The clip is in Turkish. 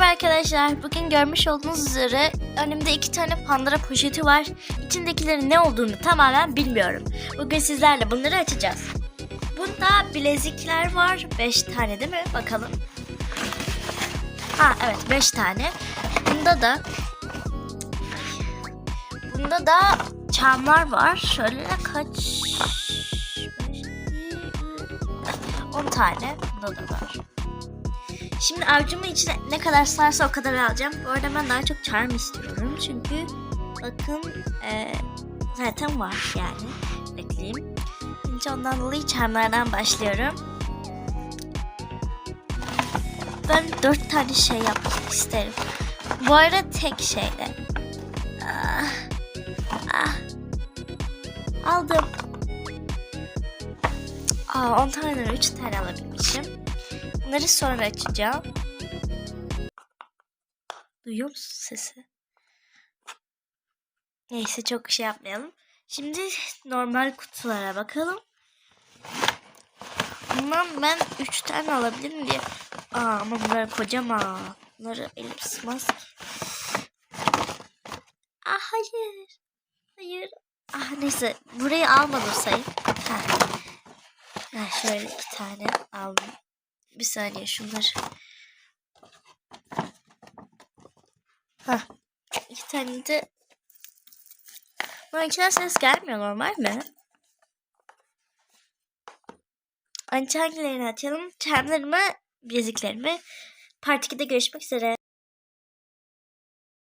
Merhaba arkadaşlar. Bugün görmüş olduğunuz üzere önümde iki tane Pandora poşeti var. İçindekilerin ne olduğunu tamamen bilmiyorum. Bugün sizlerle bunları açacağız. Bunda bilezikler var. 5 tane değil mi? Bakalım. Ha evet 5 tane. Bunda da Bunda da çamlar var. Şöyle kaç 10 tane. Bunda da var. Şimdi avcumun içine ne kadar sığarsa o kadar alacağım. Bu arada ben daha çok charm istiyorum. Çünkü bakın e, zaten var yani. Bekleyeyim. Şimdi ondan dolayı charmlardan başlıyorum. Ben dört tane şey yapmak isterim. Bu arada tek şeyde. Ah, ah. Aldım. Aa, 10 taneden 3 tane alabilmişim. Bunları sonra açacağım. Duyuyor musun sesi? Neyse çok şey yapmayalım. Şimdi normal kutulara bakalım. Bundan ben 3 tane alabilirim diye. Aa, ama bunlar kocaman. Bunları elim sığmaz ki. Ah hayır. Hayır. Ah neyse burayı almadım sayın. Ha. Ha, şöyle iki tane aldım. Bir saniye şunları. Hah. İki tane de Bunun içinden ses gelmiyor normal mi? Önce hangilerini açalım? Çemlerimi, bileziklerimi. Part 2'de görüşmek üzere.